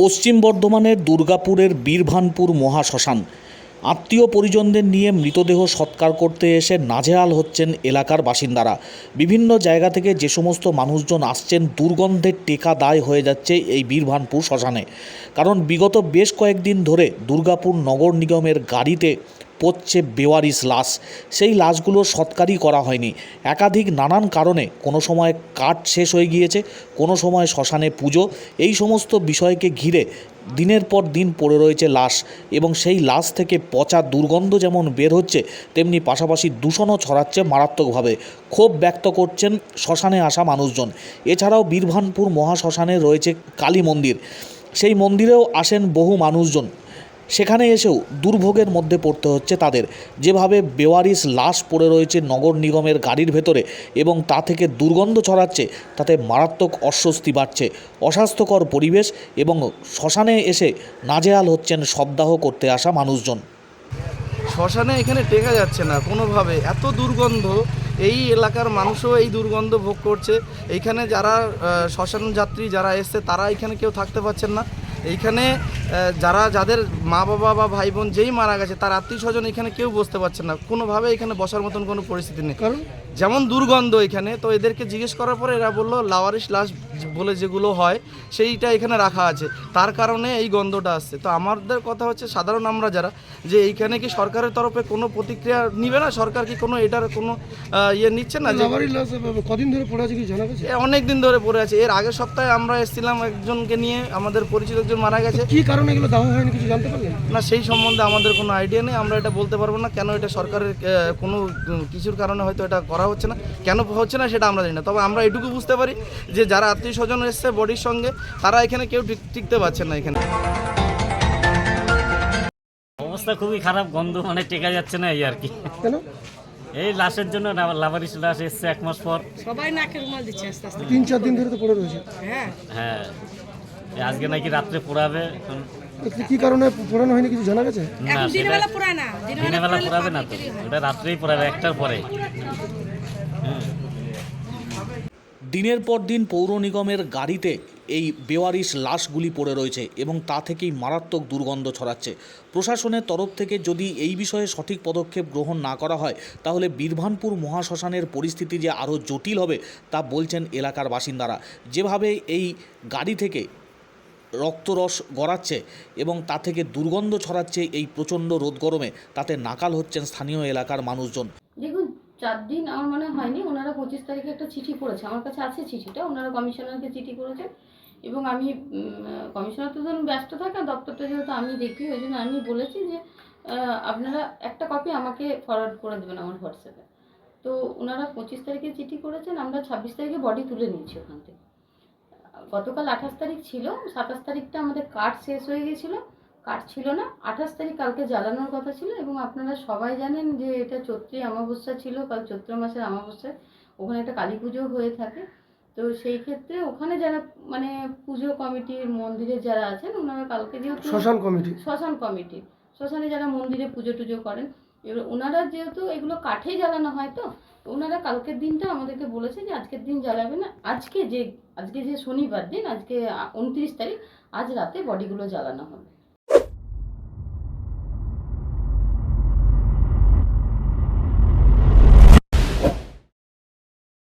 পশ্চিম বর্ধমানের দুর্গাপুরের বীরভানপুর মহাশ্মশান। আত্মীয় পরিজনদের নিয়ে মৃতদেহ সৎকার করতে এসে নাজেহাল হচ্ছেন এলাকার বাসিন্দারা। বিভিন্ন জায়গা থেকে যে সমস্ত মানুষজন আসছেন, দুর্গন্ধের টেকা দায় হয়ে যাচ্ছে এই বীরভানপুর শ্মশানে। কারণ বিগত বেশ কয়েকদিন ধরে দুর্গাপুর নগর নিগমের গাড়িতে পড়ছে বেওয়ারিশ লাশ। সেই লাশগুলো সৎকারই করা হয়নি। একাধিক নানান কারণে কোনো সময় কাঠ শেষ হয়ে গিয়েছে, কোনো সময় শ্মশানে পুজো। এই সমস্ত বিষয়কে ঘিরে দিনের পর দিন পড়ে রয়েছে লাশ এবং সেই লাশ থেকে পচা দুর্গন্ধ যেমন বের হচ্ছে, তেমনি পাশাপাশি দূষণও ছড়াচ্ছে মারাত্মকভাবে। ক্ষোভ ব্যক্ত করছেন শ্মশানে আসা মানুষজন। এছাড়াও বীরভানপুর মহাশ্মশানে রয়েছে কালী মন্দির। সেই মন্দিরেও আসেন বহু মানুষজন। সেখানে এসেও দুর্ভোগের মধ্যে পড়তে হচ্ছে তাদের। যেভাবে বেওয়ারিস লাশ পড়ে রয়েছে নগর নিগমের গাড়ির ভেতরে এবং তা থেকে দুর্গন্ধ ছড়াচ্ছে, তাতে মারাত্মক অস্বস্তি বাড়ছে। অস্বাস্থ্যকর পরিবেশ এবং শ্মশানে এসে নাজেহাল হচ্ছেন সপ্তাহ করতে আসা মানুষজন। শ্মশানে এখানে টেকা যাচ্ছে না কোনোভাবে। এত দুর্গন্ধ, এই এলাকার মানুষও এই দুর্গন্ধ ভোগ করছে। এইখানে যারা শ্মশান যাত্রী যারা এসছে, তারা এখানে কেউ থাকতে পারছেন না। এইখানে যারা যাদের মা বাবা বা ভাই বোন যেই মারা গেছে তার আত্মীয় স্বজন এখানে কেউ বসতে পারছে না। কোনোভাবে এখানে বসার মতন কোনো পরিস্থিতি নেই। কারণ? যেমন দুর্গন্ধ এখানে তো এদেরকে জিজ্ঞেস করার পরে এরা বলল লাওয়ারিশ লাশ বলে যেগুলো হয় সেইটা এখানে রাখা আছে। তার কারণে এই গন্ধটা আসছে। তো আমাদের কথা হচ্ছে সাধারণ আমরা যারা যে এইখানে কি সরকারের তরফে কোনো প্রতিক্রিয়া নিবে না? সরকার কি কোনো এটার কোনো ইয়ে নিচ্ছে না যে কদিন ধরে পড়ে আছে কি জানা গেছে? অনেক দিন ধরে পড়ে আছে। এর আগের সপ্তাহে আমরা এসেছিলাম একজনকে নিয়ে আমাদের পরিচিত একজন মারা গেছে। কি কারণে এগুলো দেওয়া হয়নি কিছু জানতে পারলেন? না সেই সম্বন্ধে আমাদের কোনো আইডিয়া নেই। আমরা এটা বলতে পারব না কেন এটা সরকারের কোনো কিছুর কারণে হয়তো এটা করা হচ্ছে না। কেন হচ্ছে না সেটা আমরা জানি না। তবে আমরা এটুকু বুঝতে পারি যে যারা আত্মীয় স্বজন এসছে বডির সঙ্গে তারা এখানে কেউ টিক- টিকতে পারছেন না এখানে। অবস্থা খুবই খারাপ গন্ধ মানে টেকা যাচ্ছে না এই আর কি। এই লাশের জন্য লাভারিশ লাশ এসছে এক মাস পর। সবাই নাকে রুমাল দিচ্ছে আস্তে আস্তে। তিন চার দিন ধরে তো পড়ে রয়েছে। হ্যাঁ। হ্যাঁ। আজকে নাকি রাত্রে পোড়াবে কি কারণে পড়ানো হয়নি কিছু জানা গেছে? না দিনের বেলা পোড়াবে না তো। ওটা রাত্রেই পোড়াবে একটার পরে। দিনের পর দিন পৌর নিগমের গাড়িতে এই বেওয়ারিশ লাশগুলি পড়ে রয়েছে এবং তা থেকেই মারাত্মক দুর্গন্ধ ছড়াচ্ছে। প্রশাসনের তরফ থেকে যদি এই বিষয়ে সঠিক পদক্ষেপ গ্রহণ না করা হয় তাহলে বীরভানপুর মহাশ্মশানের পরিস্থিতি যে আরও জটিল হবে তা বলছেন এলাকার বাসিন্দারা। যেভাবে এই গাড়ি থেকে রক্তরস গড়াচ্ছে এবং তা থেকে দুর্গন্ধ ছড়াচ্ছে এই প্রচণ্ড রোদ গরমে তাতে নাকাল হচ্ছেন স্থানীয় এলাকার মানুষজন। দেখুন, চার দিন আমার মনে হয়নি, ওনারা পঁচিশ তারিখে একটা চিঠি করেছে। আমার কাছে আছে চিঠিটা, ওনারা কমিশনারকে চিঠি করেছে এবং আমি কমিশনার তো ধরুন ব্যস্ত থাকে দপ্তরটা যেহেতু আমি দেখি, ওই জন্য আমি বলেছি যে আপনারা একটা কপি আমাকে ফরওয়ার্ড করে দেবেন আমার হোয়াটসঅ্যাপে। তো ওনারা পঁচিশ তারিখে চিঠি করেছেন, আমরা ছাব্বিশ তারিখে বডি তুলে নিয়েছি ওখান থেকে। গতকাল আঠাশ তারিখ ছিল সাতাশ তারিখটা আমাদের কার্ড শেষ হয়ে গেছিল। কার্ড ছিল না আঠাশ তারিখ কালকে জ্বালানোর কথা ছিল এবং আপনারা সবাই জানেন যে এটা চৈত্রী অমাবস্যা ছিল কাল চৈত্র মাসের অমাবস্যায়। ওখানে একটা কালী পুজো হয়ে থাকে। তো সেই ক্ষেত্রে ওখানে যারা মানে পুজো কমিটির মন্দিরে যারা আছেন ওনারা কালকে যেহেতু শ্মশান কমিটি। শ্মশান কমিটি। শ্মশানে যারা মন্দিরে পুজো টুজো করেন এবার ওনারা যেহেতু এগুলো কাঠেই জ্বালানো হয় তো তো ওনারা কালকের দিনটা আমাদেরকে বলেছে যে আজকের দিন জ্বালাবে না। আজকে যে আজকে যে শনিবার দিন, আজকে উনত্রিশ তারিখ, আজ রাতে বডিগুলো জ্বালানো হবে।